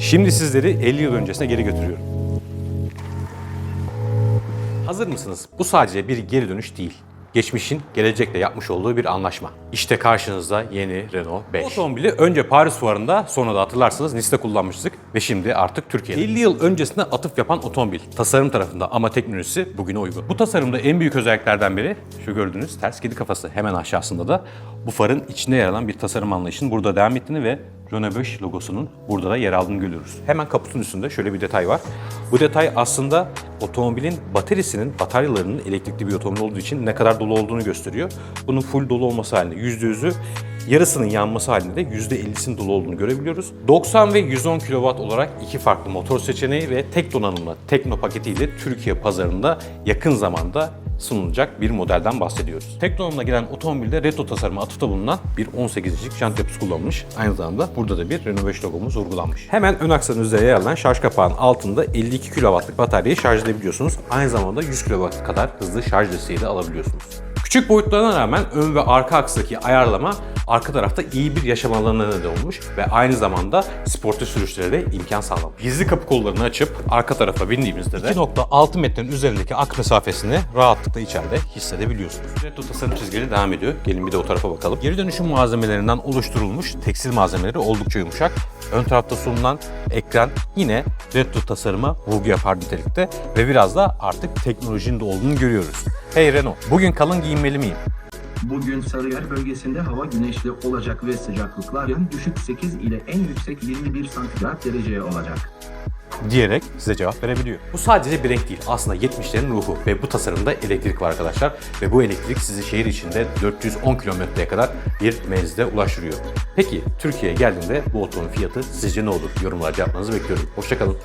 Şimdi sizleri 50 yıl öncesine geri götürüyorum. Hazır mısınız? Bu sadece bir geri dönüş değil. Geçmişin gelecekle yapmış olduğu bir anlaşma. İşte karşınızda yeni Renault 5. Bu otomobili önce Paris fuarında sonra da hatırlarsınız Nice'de kullanmıştık ve şimdi artık Türkiye'de. 50 yıl öncesine atıf yapan otomobil. Tasarım tarafında ama teknolojisi bugüne uygun. Bu tasarımda en büyük özelliklerden biri şu gördüğünüz ters kedi kafası. Hemen aşağısında da bu farın içinde yer alan bir tasarım anlayışının burada devam ettiğini ve Renault 5 logosunun burada da yer aldığını görüyoruz. Hemen kaputun üstünde şöyle bir detay var. Bu detay aslında otomobilin bataryasının, bataryalarının elektrikli bir otomobil olduğu için ne kadar dolu olduğunu gösteriyor. Bunun full dolu olması halinde %100'ü yarısının yanması halinde de %50'sinin dolu olduğunu görebiliyoruz. 90 ve 110 kW olarak iki farklı motor seçeneği ve tek donanımlı Tekno paketiyle Türkiye pazarında yakın zamanda sunulacak bir modelden bahsediyoruz. Tek donanımla gelen otomobilde retro tasarıma atıfta bulunan bir 18'lik jant yapısı kullanılmış. Aynı zamanda burada da bir Renault 5 logomuz vurgulanmış. Hemen ön aksanın üzerine yer alan şarj kapağının altında 52 kW'lık bataryayı şarj edebiliyorsunuz. Aynı zamanda 100 kW kadar hızlı şarj desteği de alabiliyorsunuz. Küçük boyutlarına rağmen ön ve arka akstaki ayarlama arka tarafta iyi bir yaşam alanına neden olmuş ve aynı zamanda sportif sürüşlere de imkan sağlamış. Gizli kapı kollarını açıp arka tarafa bindiğimizde de 2.6 metrenin üzerindeki ak mesafesini rahatlıkla içeride hissedebiliyorsunuz. Retro tasarım çizgileri devam ediyor. Gelin bir de o tarafa bakalım. Geri dönüşüm malzemelerinden oluşturulmuş tekstil malzemeleri oldukça yumuşak. Ön tarafta sunulan ekran yine retro tasarıma vurgu yapar nitelikte ve biraz da artık teknolojinin de olduğunu görüyoruz. Hey Renault, bugün kalın giyinmeli miyim? Bugün Sarıyer bölgesinde hava güneşli olacak ve sıcaklıklar en düşük 8 ile en yüksek 21 santigrat dereceye olacak. diyerek size cevap verebiliyor. Bu sadece bir renk değil. Aslında 70'lerin ruhu ve bu tasarımda elektrik var arkadaşlar. Ve bu elektrik sizi şehir içinde 410 kilometreye kadar bir menzile ulaştırıyor. Peki Türkiye'ye geldiğinde bu otomobil fiyatı sizce ne olur? Yorumlara cevaplarınızı bekliyorum. Hoşçakalın.